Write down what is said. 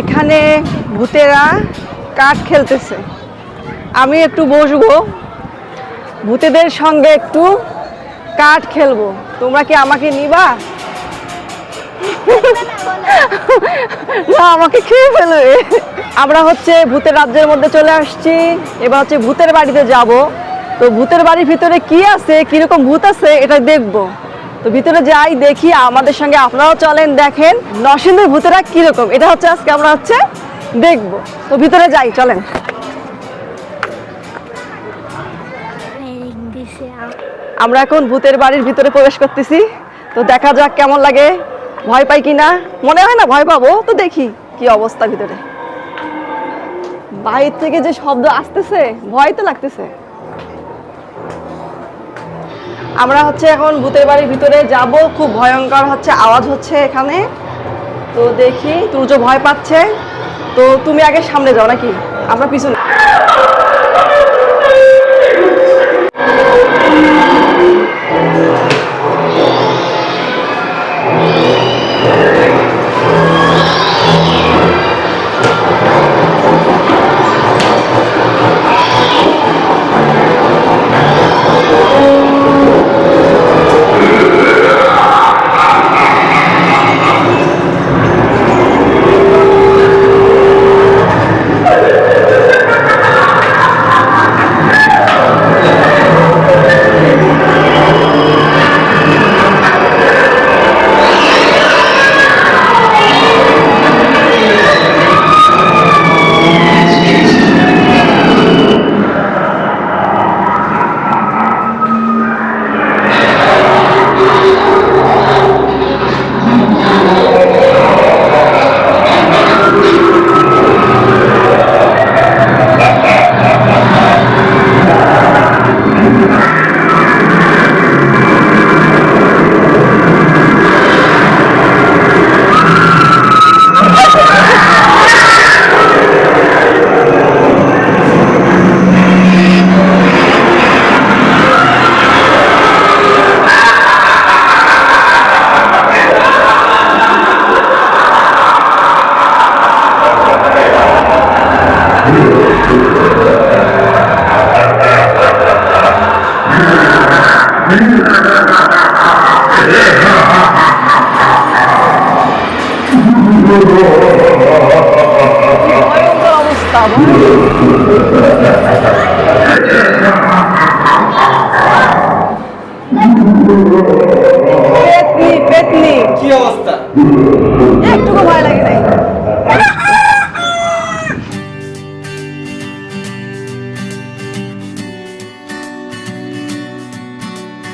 এখানে ভূতেরা কাঠ খেলতেছে। আমি একটু বসবো। ভূতেদের সঙ্গে একটু কাঠ খেলব। তোমরা কি আমাকে নিবা? আমাকে খেয়ে ফেলবে আমরা হচ্ছে ভূতের রাজ্যের মধ্যে চলে আসছি। এবার হচ্ছে ভূতের বাড়িতে যাব। তো ভূতের বাড়ির ভিতরে কি আছে, কীরকম ভূত আছে, এটা দেখব। তো ভিতরে যাই দেখি, আমাদের সঙ্গে আপনারাও চলেন দেখেন, নরসিংদীর ভূতেরা কীরকম, এটা হচ্ছে আজকে আমরা হচ্ছে দেখব। তো ভিতরে যাই, চলেন। আমরা এখন ভূতের বাড়ির ভিতরে প্রবেশ করতেছি, তো দেখা যাক কেমন লাগে, ভয় পাই কিনা? মনে হয় না ভয় পাবো, তো দেখি কি অবস্থা ভিতরে। বাইর থেকে যে শব্দ আসতেছে, ভয় তো লাগতেছে। আমরা হচ্ছে এখন ভূতের বাড়ির ভিতরে যাব। খুব ভয়ঙ্কর হচ্ছে আওয়াজ হচ্ছে এখানে। তো দেখি, তুর্য ভয় পাচ্ছে। তো তুমি আগে সামনে যাও নাকি? আমরা পিছনে পেতনি পেতনি। কি অবস্থা? একটুকু ভয় লাগে নাই।